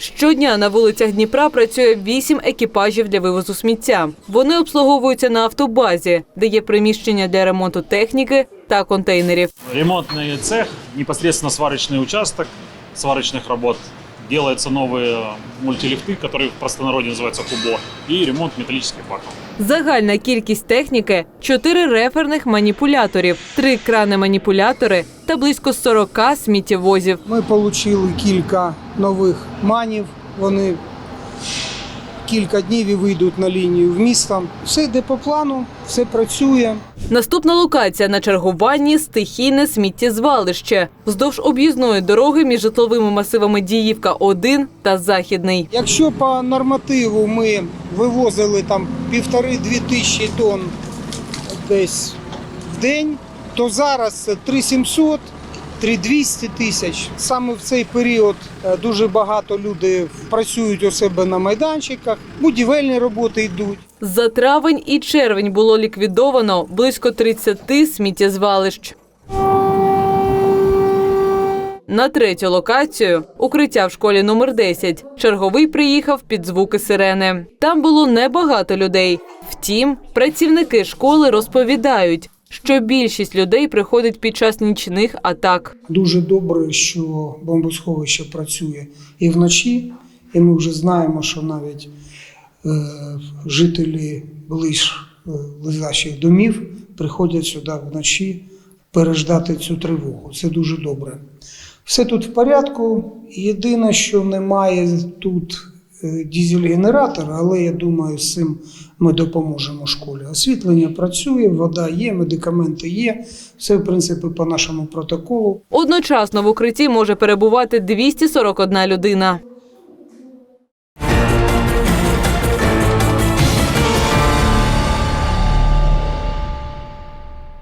Щодня на вулицях Дніпра працює вісім екіпажів для вивозу сміття. Вони обслуговуються на автобазі, де є приміщення для ремонту техніки та контейнерів. Ремонтный цех, непосредственно сварочный участок сварочных работ. Делаются новые мультилифты, которые в простонародье называются кубо, и ремонт металлических баков. Загальна кількість техніки чотири реферних маніпуляторів, три крани-маніпулятори та близько 40 сміттєвозів. Ми отримали кілька нових манів. Вони кілька днів і вийдуть на лінію в місто. Все йде по плану, все працює. Наступна локація на чергуванні стихійне сміттєзвалище вздовж об'їзної дороги між житловими масивами Діївка 1 та Західний. Якщо по нормативу ми вивозили там півтори-дві тисячі тонн десь в день, то зараз це 3700 3200 тисяч. Саме в цей період е, дуже багато людей працюють у себе на майданчиках, будівельні роботи йдуть. За травень і червень було ліквідовано близько 30 сміттєзвалищ. На третю локацію укриття в школі номер 10 черговий приїхав під звуки сирени. Там було небагато людей. Втім, працівники школи розповідають, що більшість людей приходить під час нічних атак. Дуже добре, що бомбосховище працює і вночі, і ми вже знаємо, що навіть е, жителі ближ е, лежачих домів приходять сюди вночі переждати цю тривогу. Це дуже добре. Все тут в порядку. Єдине, що немає тут е, дізель-генератора, але я думаю, з цим ми допоможемо школі. Освітлення працює, вода є, медикаменти є. Все, в принципі, по нашому протоколу. Одночасно в укритті може перебувати 241 людина.